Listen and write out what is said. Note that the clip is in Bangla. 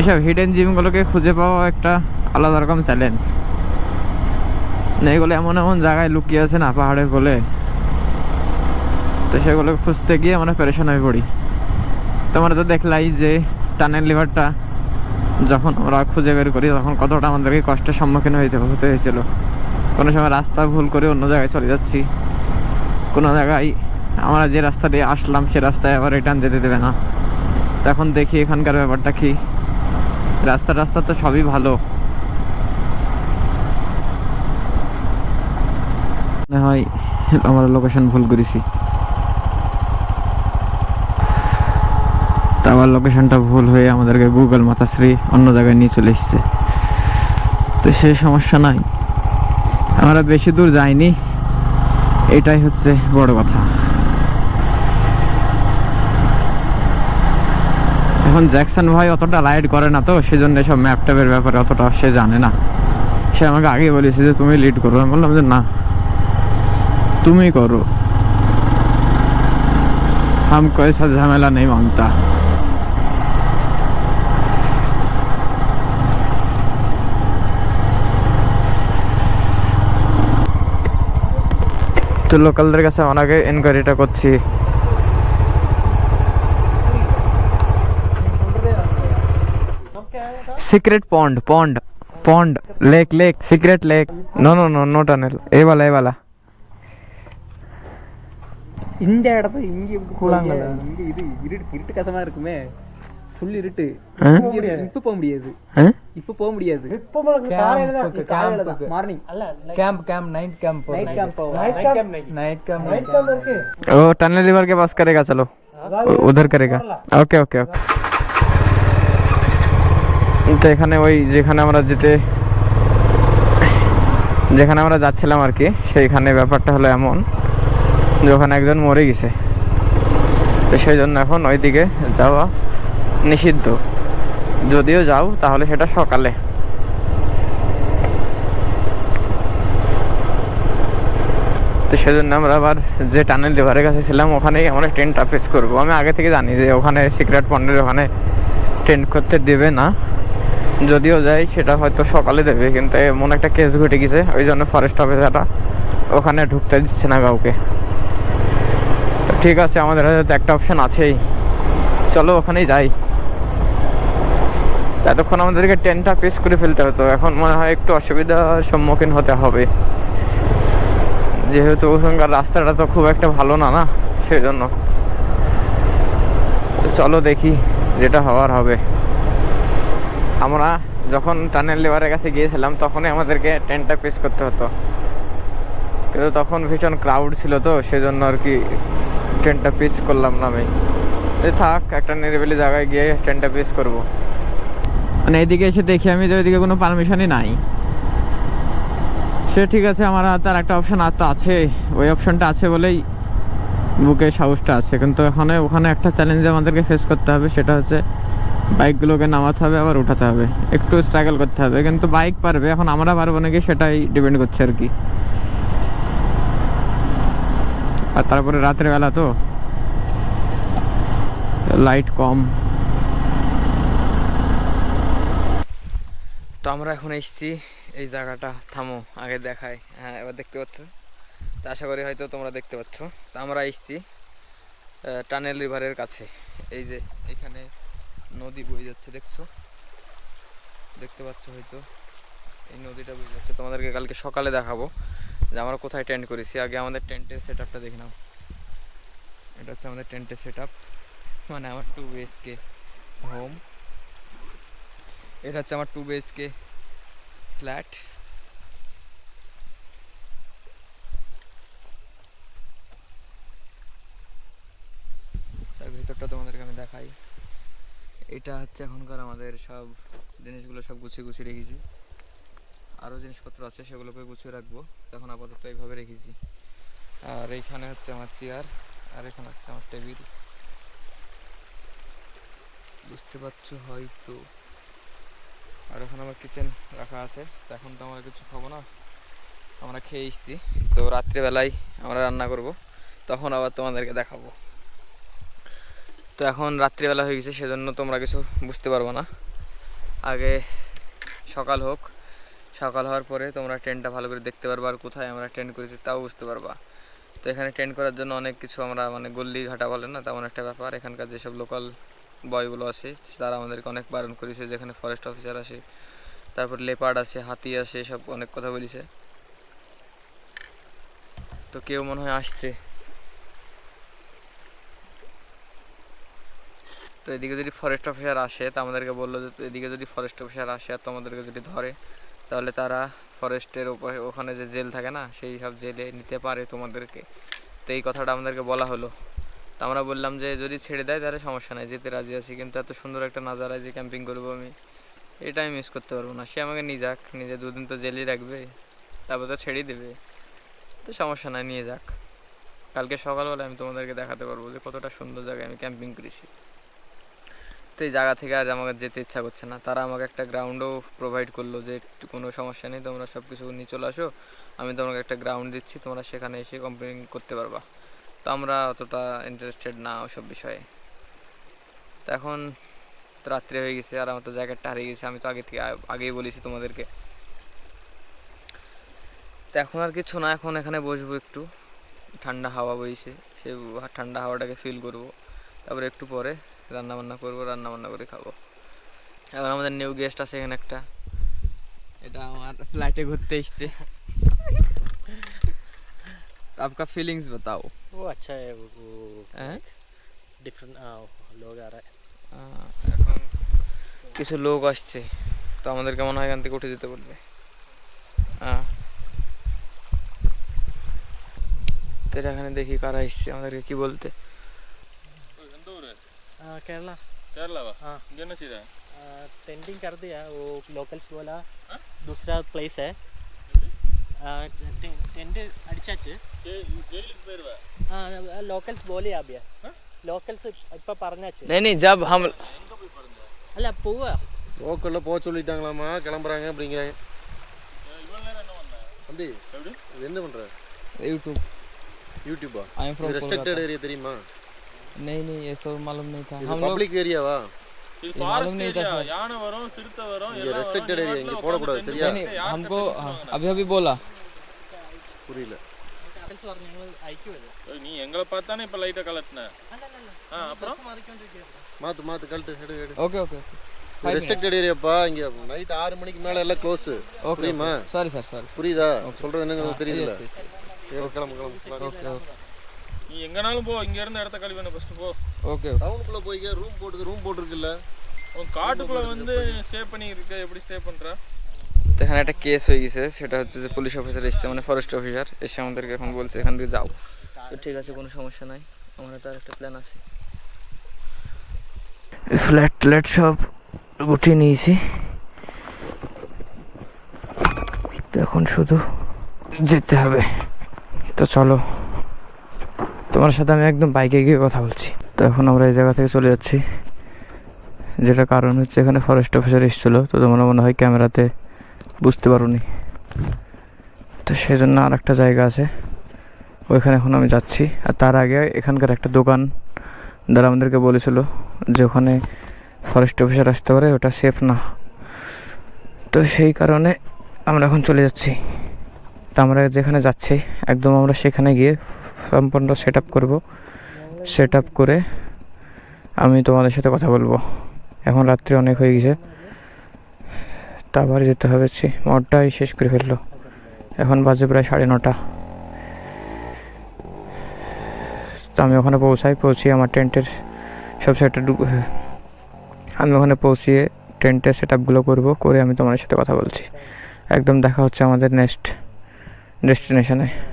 এসব হিডেন জিমগুলোকে খুঁজে পাওয়া একটা আলাদা রকম চ্যালেঞ্জ এগুলো এমন এমন জায়গায় লুকিয়ে আছে না, পাহাড়ের কোলে। তো সেগুলো খুঁজতে গিয়ে আমরা পেরেশান হয়ে পড়ি। তোমরা তো দেখলাই যে টানেল লিভারটা যখন আমরা খুঁজে বের করি, তখন কতটা আমাদেরকে কষ্টের সম্মুখীন হইতে হতে হয়েছিল। কোনো সময় রাস্তা ভুল করে অন্য জায়গায় চলে যাচ্ছি। কোনো জায়গায় আমরা যে রাস্তা দিয়ে আসলাম, সে রাস্তায় আবার রিটার্ন যেতে দেবে না। তখন দেখি এখানকার ব্যাপারটা কি। রাস্তা রাস্তা তো সবই ভালো। মনে হয় আমরা লোকেশন ভুল করেছি। তা আবার লোকেশনটা ভুল হয়ে আমাদেরকে গুগল মাতাশ্রী অন্য জায়গায় নিয়ে চলে এসছে। তো সেই সমস্যা নাই। আমরা বেশি দূর যাইনি। এটাই হচ্ছে বড় কথা। এখন জ্যাকসন ভাই অতটা রাইড করে না তো সেই জন্য এসব ম্যাপ ট্যাপের ব্যাপারে অতটা সে জানে না। সে আমাকে আগে বলেছে যে, তুমি লিড করো। আমি বললাম যে, না, তুমি করো। হাম কয়ে সাথে ঝামেলা নেই মানতা। তো লোকালদের কাছে অনেকে এনকোয়ারিটা করছি। Secret pond pond pond lake lake secret lake no no no no tunnel ಏವಲ್ಲ ಏವಲ್ಲ இந்த இடத்துல இங்க எப்படி இங்க இது இருட்டு இருட்டு கசமா இருக்குமே ஃபுல் இருட்டு இப்ப போக முடியாது இப்ப போக முடியாது இப்ப காலையில தான் மார்னிங் அல்ல camp camp night camp night camp night camp night camp night camp இருக்கு ஓ टनल रिवर के पास करेगा चलो उधर करेगा ओके ओके ओके তো এখানে ওই যেখানে আমরা যেতে, যেখানে আমরা যাচ্ছিলাম আর কি, সেইখানে ব্যাপারটা হলো এমন যে ওখানে একজন মরে গেছে। তো সেই জন্য এখন ওইদিকে যাওয়া নিষিদ্ধ। যদিও যাও, তাহলে সেটা সকালে। তো সেজন্য আমরা আবার যে টানেল লিভারের কাছে ছিলাম, ওখানেই আমরা ট্রেনটা পেচ করব। আমি আগে থেকে জানি যে ওখানে সিক্রেট পয়েন্টের ওখানে ট্রেন করতে দেবে না। যদিও যাই, সেটা হয়তো সকালে দেবে, কিন্তু এমন একটা কেস ঘটে গেছে, ওই জন্য ফরেস্ট অফিসারটা ওখানে ঢুকতে দিচ্ছে না কাউকে। ঠিক আছে, আমাদের হাতে তো একটা অপশন আছেই। চলো ওখানেই যাই। এতক্ষণ আমাদেরকে ট্রেনটা পেস করে ফেলতে হতো, এখন মনে হয় একটু অসুবিধার সম্মুখীন হতে হবে। যেহেতু ওখানকার রাস্তাটা তো খুব একটা ভালো না না? সেই জন্য। চলো দেখি, যেটা হওয়ার হবে। আমরা যখন টানেল লেবারের কাছে গিয়েছিলাম, তখনই আমাদেরকে ট্রেনটা পেস করতে হতো। কিন্তু তখন ভীষণ ক্রাউড ছিল তো, সেজন্য আর কি ট্রেনটা পিস করলাম না আমি। থাক, একটা নিরিবিলি জায়গায় গিয়ে ট্রেনটা পিচ করব। মানে এদিকে এসে দেখি আমি যে ওইদিকে কোনো পারমিশনই নাই। সে ঠিক আছে, আমার হাতে আর একটা অপশন আর তো আছে। ওই অপশনটা আছে বলেই বুকে সাহসটা আছে। কিন্তু ওখানে ওখানে একটা চ্যালেঞ্জ আমাদেরকে ফেস করতে হবে, সেটা হচ্ছে বাইকগুলোকে নামাতে হবে, আবার উঠাতে হবে। একটু স্ট্রাগল করতে হবে, কিন্তু বাইক পারবে, এখন আমরা পারব নাকি সেটাই ডিপেন্ড করছে আর কি। আর তারপরে রাতের বেলা তো লাইট কম। তো আমরা এখন এসেছি, এই জায়গাটা, থামো, আগে দেখায় হ্যাঁ এবার দেখতে পাচ্ছ। তো আশা করি হয়তো তোমরা দেখতে পাচ্ছ। তো আমরা এসেছি টানেল রিভারের কাছে। এই যে, এখানে নদী বয়ে যাচ্ছে, দেখছ? দেখতে পাচ্ছ হয়তো। এই নদীটা বয়ে যাচ্ছে। তোমাদেরকে কালকে সকালে দেখাবো যে আমরা কোথায় টেন্ট করেছি। আগে আমাদের টেন্টের সেট আপটা দেখে নাও। এটা হচ্ছে আমাদের টেন্টের সেট আপ মানে আমার টু বিএসকে হোম এটা হচ্ছে আমার টু বিএসকে ফ্ল্যাট তার ভিতরটা তোমাদেরকে আমি দেখাই। এটা হচ্ছে এখনকার আমাদের সব জিনিসগুলো সব গুছিয়ে গুছিয়ে রেখেছি। আরও জিনিসপত্র আছে, সেগুলোকে গুছিয়ে রাখব। তখন আপাতত এইভাবে রেখেছি। আর এইখানে হচ্ছে আমার চেয়ার, আর এখানে হচ্ছে আমার টেবিল। বুঝতে পারছ হয়তো। আর ওখানে আমার কিচেন রাখা আছে। তো এখন তো আমরা কিছু খাব না। আমরা খেয়ে এসেছি। তো রাত্রিবেলায় আমরা রান্না করব। তখন আবার তোমাদেরকে দেখাবো। তো এখন রাত্রিবেলা হয়ে গেছে, সেজন্য তোমরা কিছু বুঝতে পারব না। আগে সকাল হোক, সকাল হওয়ার পরে তোমরা ট্রেনটা ভালো করে দেখতে পারবা আর কোথায় আমরা ট্রেন করেছি তাও বুঝতে পারবা। তো এখানে ট্রেন করার জন্য অনেক কিছু আমরা মানে গল্লি ঘাটা বলে না, তেমন একটা ব্যাপার। এখানকার যেসব লোকাল বয়গুলো আছে, তারা আমাদেরকে অনেক বারণ করেছে, যেখানে ফরেস্ট অফিসার আসে, তারপর লেপার্ড আছে হাতি আসে সব অনেক কথা বলেছে। তো কেউ মনে হয় আসছে। তো এদিকে যদি ফরেস্ট অফিসার আসে, তা আমাদেরকে বলল যে এদিকে যদি ফরেস্ট অফিসার আসে আর তোমাদেরকে যদি ধরে, তাহলে তারা ফরেস্টের উপরে, ওখানে যে জেল থাকে না, সেই সব জেলে নিতে পারে তোমাদেরকে। তো এই কথাটা আমাদেরকে বলা হলো। তো আমরা বললাম যে, যদি ছেড়ে দেয়, তাহলে সমস্যা নাই, যেতে রাজি আছি। কিন্তু এত সুন্দর একটা নাজারায় যে ক্যাম্পিং করব আমি, এটা আমি মিস করতে পারব না। সে আমাকে নিয়ে যাক, নিজে দুদিন তো জেলেই রাখবে, তারপর তো ছেড়েই দেবে। তো সমস্যা নাই, নিয়ে যাক। কালকে সকালবেলা আমি তোমাদেরকে দেখাতে পারব যে কতটা সুন্দর জায়গায় আমি ক্যাম্পিং করেছি। এই জায়গা থেকে আজ আমাকে যেতে ইচ্ছা করছে না। তারা আমাকে একটা গ্রাউন্ডও প্রোভাইড করল যে কোনো সমস্যা নেই, তোমরা সব কিছু নিয়ে চলে আসো। আমি তোমাকে একটা গ্রাউন্ড দিচ্ছি, তোমরা সেখানে এসে কম্পিটিং করতে পারবা। তো আমরা অতটা ইন্টারেস্টেড না ওসব বিষয়ে। তো এখন রাত্রে হয়ে গেছে, আর আমার তো জ্যাকেটটা হারিয়ে গেছে, আমি তো আগে থেকে আগেই বলেছি তোমাদেরকে। তো এখন আর কিছু না, এখন এখানে বসবো একটু। ঠান্ডা হাওয়া বইছে, সে ঠান্ডা হাওয়াটাকে ফিল করব। তারপরে একটু পরে রান্না বান্না করবো রান্না বান্না করে খাবো এবার আমাদের নিউ গেস্ট আছে এখানে একটা এটা আমার ফ্ল্যাটে ঘুরতে এসছে आपका फीलिंग्स बताओ वो अच्छा है वो, वो हैं? डिफरेंट लोग आ रहा है আহ, এখন কিছু লোক আসছে তো আমাদেরকে মনে হয় এখান থেকে উঠে যেতে বলবে হ্যাঁ তো এটা এখানে দেখি কারা এসছে আমাদেরকে কি বলতে हाँ, केरला കേരളവാ हाँ ഇങ്ങനെ ചെയ്താ टेंटिंग कर दिया वो लोकल्स बोला दूसरा प्लेस है टेंट അടിച്ചാച്ച് ജയിലിൽ പോയിരുവാ ആ ലോക്കൽസ് പോലെ ആബിയ ലോക്കൽസ് ഇപ്പൊ പറഞ്ഞാച്ച് नहीं नहीं जब हम അല്ല പോവാ லோக்கலில் போக சொல்லிட்டாங்களாமா கிளம்புறாங்க அப்படிங்கிறாங்க ഇവള് നേരം എന്നെ വന്നേ தம்பி எப்படி இது என்ன பண்ணுற YouTube யூடியூபா I am from restricted area தெரியுமா नहीं नहीं ये तो मालूम नहीं था இது हम लोग பப்ளிக் ஏரியாவா இது ये मालूम ஃபாரஸ்ட் नहीं था ஏரியா सर யானை வரும் சிறுத்தை வரும் இங்க எல்லாம் restricted வரும். area, நீ இங்க பாட்டுல போடக்கூடாது, உட்கார்ந்து சரியா? नहीं नहीं யார் हमको கட்டி हाँ, வச்சிருவாங்க? अभी अभी बोला புரியல ലോക്കൽസ് പറഞ്ഞു ഞങ്ങൾ അയക്കുമല്ലോ ஏய், நீ எங்களை பார்த்தானே இப்ப லைட்டா கலட்டின ஆ அப்புறம் மாற்று மாற்று கழட்டு எடு எடு okay okay okay Five restricted ஏரியாப்பா இங்கே நைட் ஆறு மணிக்கு மேலே எல்லாம் க்ளோஸ் ओके புரியுமா सॉरी सर सॉरी புரியுதா சொல்கிறது என்னங்கிறது தெரியல यस यस கிளம்பு கிளம்பு ओके நீ எங்கனாலும் போ இங்க இருந்து இடத்த கழுவி வேணும் ஃபர்ஸ்ட் போ ओके டவுனுக்குள்ளே போய் ரூம் போட்டு ரூம் போட்டிருக்குல்ல உன் காட்டுக்குள்ள வந்து ஸ்டே பண்ணி இருக்க எப்படி স্টে பண்ற তো এখানে একটা কেস হয়ে গেছে সেটা হচ্ছে যে পুলিশ অফিসার এসছে মানে ফরেস্ট অফিসার এসে আমাদেরকে এখন বলছে এখান থেকে যাও তো ঠিক আছে কোনো সমস্যা নাই আমার তো আর একটা প্ল্যান আছে ফ্ল্যাট ট্ল্যাট সব গুটিয়ে নিয়েছি তো এখন শুধু যেতে হবে তো চলো তোমার সাথে আমি একদম বাইকে গিয়ে কথা বলছি। তো এখন আমরা এই জায়গা থেকে চলে যাচ্ছি। যেটা কারণ হচ্ছে এখানে ফরেস্ট অফিসার এসেছিল, তো তোমরা মনে হয় ক্যামেরাতে বুঝতে পারোনি। তো সেই জন্য আর একটা জায়গা আছে। ওইখানে এখন আমি যাচ্ছি। আর তার আগে এখানকার একটা দোকান যারা আমাদেরকে বলেছিল যে ওখানে ফরেস্ট অফিসার আসতে পারে, ওটা সেফ না। তো সেই কারণে আমরা এখন চলে যাচ্ছি। তো আমরা যেখানে যাচ্ছি, একদম আমরা সেখানে গিয়ে সম্পূর্ণ সেট আপ করব। সেট আপ করে আমি তোমাদের সাথে কথা বলব। এখন রাত্রি অনেক হয়ে গেছে। তা আবার যেতে হবে মঠটাই শেষ করে ফেলল। এখন বাজে প্রায় সাড়ে নটা। তো আমি ওখানে পৌঁছাই, পৌঁছিয়ে আমার টেন্টের সব সেটা আমি ওখানে পৌঁছিয়ে টেন্টের সেট আপগুলো করব, করে আমি তোমাদের সাথে কথা বলছি। একদম দেখা হচ্ছে আমাদের নেক্সট ডেস্টিনেশনে